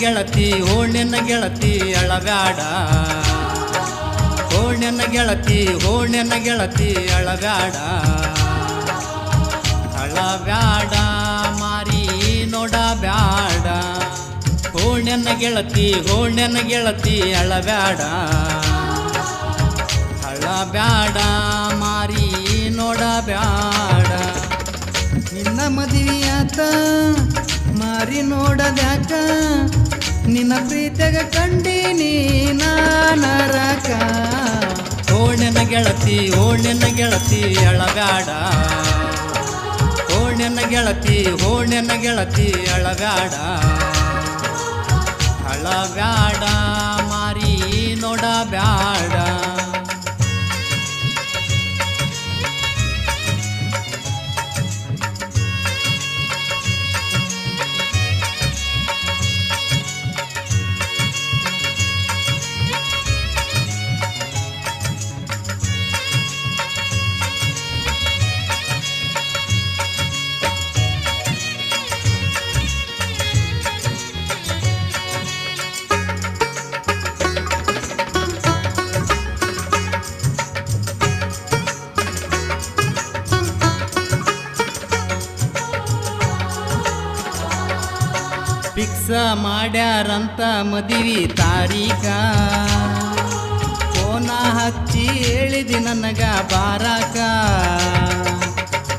ಗೆಳತಿ ಓಣ್ಯನ ಗೆಳತಿ ಅಳಬ್ಯಾಡ ಓಣ್ಯನ ಗೆಳತಿ ಓಣ್ಯನ ಗೆಳತಿ ಅಳಬ್ಯಾಡ ಅಳಬ್ಯಾಡ ಮಾರಿ ನೋಡಬ್ಯಾಡ ಓಣ್ಯನ ಗೆಳತಿ ಓಣ್ಯನ ಗೆಳತಿ ಅಳಬ್ಯಾಡ ಅಳಬ್ಯಾಡ ಮಾರಿ ನೋಡಬ್ಯಾಡ ನಿನ್ನ ಮದುವೆಯಾತ ಮಾರಿ ನೋಡದ್ಯಾಕ? ನಿನ್ನ ಪ್ರೀತಿಯಾಗ ಕಂಡೀನಿ ನಾನರಕ. ಓಣ್ಯನ ಗೆಳತಿ ಓಣ್ಯನ ಗೆಳತಿ ಅಳಗಾಡ ಓಣ್ಯನ ಗೆಳತಿ ಓಣ್ಯನ ಗೆಳತಿ ಅಳಗಾಡ ಅಳಬ್ಯಾಡ ಫಿಕ್ಸ ಮಾಡ್ಯಾರಂತ ಮದುವೆ ತಾರೀಕ. ಫೋನ ಹಚ್ಚಿ ಹೇಳಿದಿ ನನಗ ಬಾರಾಕ.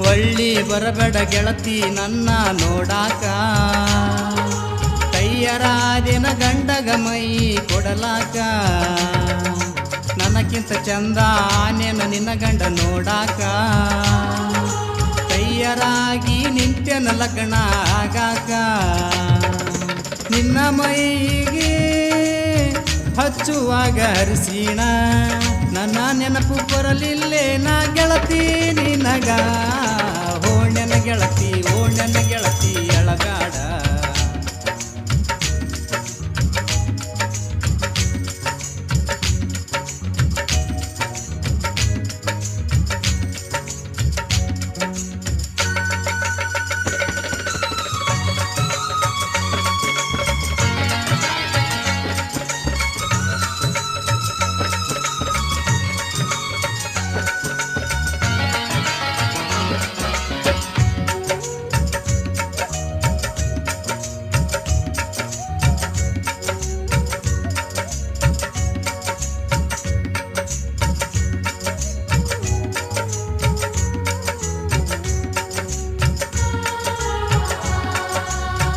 ಒಳ್ಳಿ ಬರಬೇಡ ಗೆಳತಿ ನನ್ನ ನೋಡಾಕ. ಕೈಯರಾದಿನ ಗಂಡಗ ಮೈ ಕೊಡಲಾಕ. ನನಗಿಂತ ಚಂದ ಆನೆನ ನಿನ್ನ ಗಂಡ ನೋಡಾಕ. ಕೈಯರಾಗಿ ನಿಂತೆನ ಲಗ್ನ ಆಗಾಕ. ನಿನ್ನ ಮೈಗೆ ಹಚ್ಚುವಾಗ ಹರಿಸೀಣ ನನ್ನ ನೆನಪು ಬರಲಿಲ್ಲೇ ನಾ ಗೆಳತಿ ನಿನಗ? ಓಣ್ಯನ ಗೆಳತಿ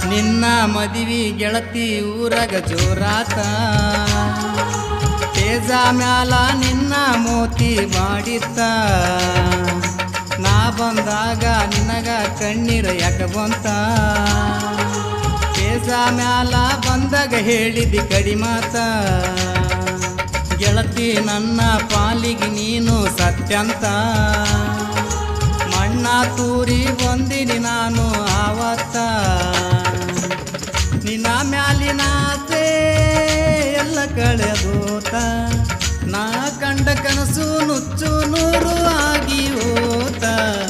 ನಿನ್ನ ಮದಿವಿ ಗೆಳತಿ ಊರಗ ಜೋರಾತ. ತೇಜ ಮ್ಯಾಲ ನಿನ್ನ ಮೋತಿ ಮಾಡಿತ್ತ. ನಾ ಬಂದಾಗ ನಿನಗ ಕಣ್ಣೀರ ಯಾಕ ಬಂತ. ತೇಜ ಮ್ಯಾಲ ಬಂದಾಗ ಹೇಳಿದಿ ಕಡಿಮಾತ ಗೆಳತಿ ನನ್ನ ಪಾಲಿಗೆ ನೀನು ಸತ್ಯಂತ. ಮಣ್ಣ ತೂರಿ ಬಂದಿನಿ ನಾನು ಆವತ್ತ. ಕಳೆದೋತ. ನಾ ಕಂಡ ಕನಸು ನುಚ್ಚು ನೂರು ಆಗಿ ಹೋತ.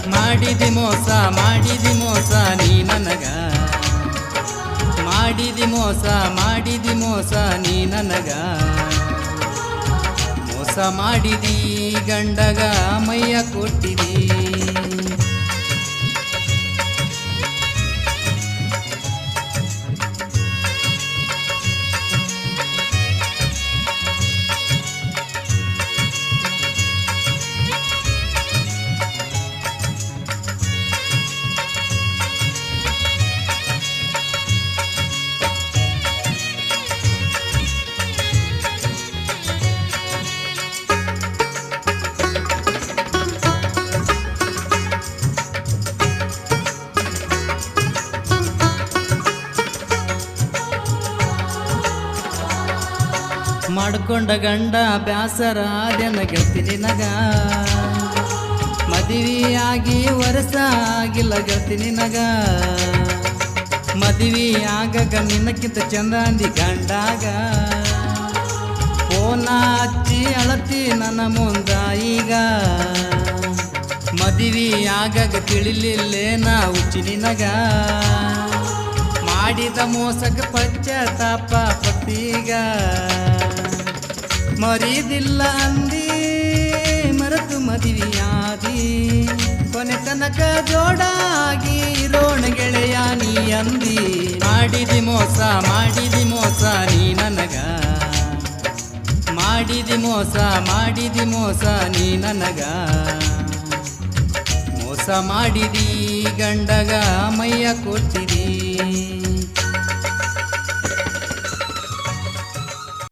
ಮಾಡಿದಿ ಮೋಸ ಮಾಡಿದಿ ಮೋಸ ನೀ ನನಗ. ಮಾಡಿದಿ ಮೋಸ ಮಾಡಿದಿ ಮೋಸ ನೀ ನನಗ. ಮೋಸ ಮಾಡಿದಿ ಗಂಡಗ ಮೈಯ ಕೊಟ್ಟಿದಿ. ಮಾಡ್ಕೊಂಡ ಗಂಡ ಬ್ಯಾಸರ ಗೆಳತಿ ನಿನಗ. ಮದುವೆಯಾಗಿ ವರ್ಷ ಆಗಿಲ್ಲ ಗೆಳತಿ ನಿನಗ. ಮದುವೆ ಆಗಾಗ ನಿನ್ನಕ್ಕಿಂತ ಚಂದ ಅಂದಿ ಗಂಡಾಗ. ಫೋನ ಹಚ್ಚಿ ಅಳತಿ ನನ್ನ ಮುಂದ ಈಗ. ಮದುವೆ ಆಗಾಗ ತಿಳಿಲಿಲ್ಲೇ ನಾವು ಹುಚ್ಚಿ ನಿನಗ. ಮಾಡಿದ ಮಾಡಿದ ಮೋಸಕ ಪಶ್ಚಾತ್ತಾಪ ಪಟ್ಟೀಗ ಮರಿದಿಲ್ಲ ಅಂದಿ, ಮರೆತು ಮದುವೆಯಾದಿ. ಕೊನೆ ತನಕ ಜೋಡಾಗಿ ಇರೋಣ ಗೆಳೆಯ ನೀ ಅಂದಿ. ಮಾಡಿದಿ ಮೋಸ ಮಾಡಿದಿ ಮೋಸ ನೀ ನನಗ. ಮಾಡಿದಿ ಮೋಸ ಮಾಡಿದಿ ಮೋಸ ನೀ ನನಗ. ಮೋಸ ಮಾಡಿದಿ ಗಂಡಗ ಮೈಯ ಕೊಟ್ಟಿದಿ.